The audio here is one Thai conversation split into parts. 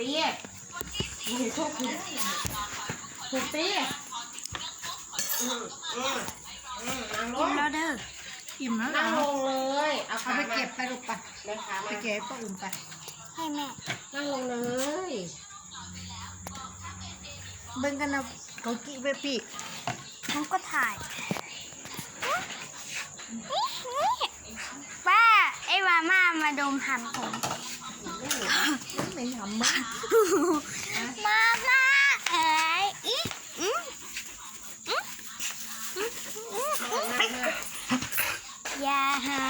ตีมึงเห็นโชคคุณถูกตีอืมอืมอืมนั่งลกินงแล้วเด้ออิ่มแล้วเหรนั่งลงเลยเอาเอาขาไปมาเก็บไปลูกไปเลยขาไปมาเก็บให้ป้าอุ่นไปให้แม่ นั่งลงเลยเบิ่งกันนะเขากี้ไปปีผมก็ถ่ายป้าไอ้มาม่ามาดมหันผม ไม่ทำมั้งมาม่าเอ๋ยอีอืมอืมอืมอืมอืมนั่งมาอย่าหา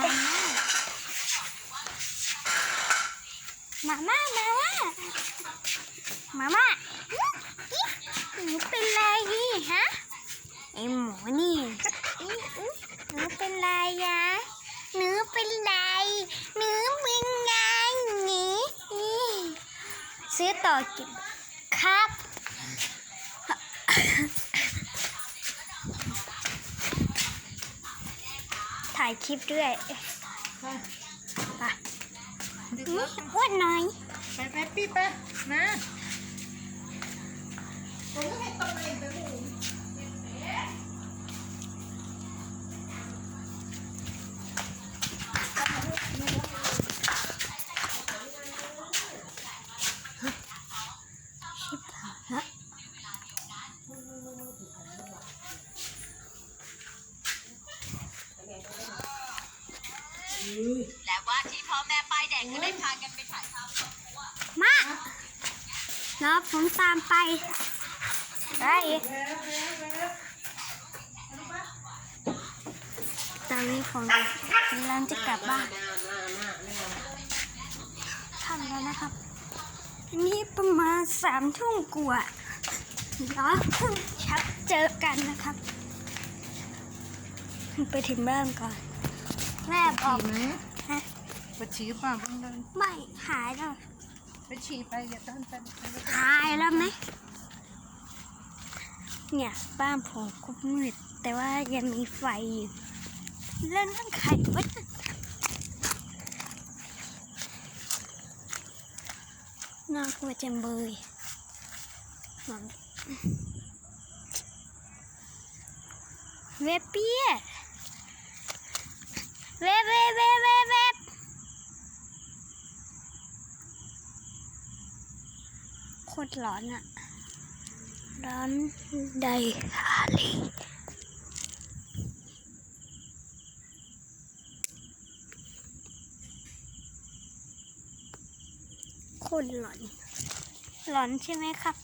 มาม่ามาม่ามาม่าอื้ออีหนูเป็นไรนี่ฮะไอหมูนี่อื้ออื้อหนูเป็นไรยะหนูเป็นไรหนูเป็นไงนี่นี่ ซื้อต่อกินครับ ถ่ายคลิปด้วยไปไปดึกอื้แล้อวอ้วนหน่อย ไปไปปีไปนะ และว่าที่พ่อแม่ป้ายแดงก็ได้พากันไปถ่ายภาพมาแล้วผมตามไปได้ตอนนี้ผมกำลังจะกลับบ้านทำแล้วนะครับนี่ประมาณสามทุ่มกว่าแล้วเพิ่งชักเจอกันนะครับ ไปถึงบ้านก่อน แม่บอก ฉี่ไหมฮะ ไปฉี่เปล่าเพิ่งเดินไม่หายแล้วไปฉี่ไปอย่าเดินไปไปไปหายแล้วไหมเนี่ยบ้านผมก็มืดแต่ว่ายังมีไฟอยู่เล่นนั่นไข่วะน่ากลัวจังเลยมันเว็บเปี้ย เว็บเว็บเว็บเว็บเว็บโคตรร้อนอะร้อนไดฮาลีโคตรร้อนร้อนใช่ไหมครับ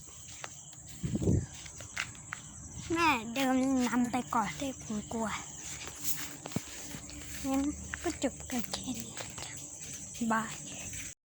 แม่เดินนำไปก่อนได้ผมกลัว งั้นก็จบกันแค่นี้บาย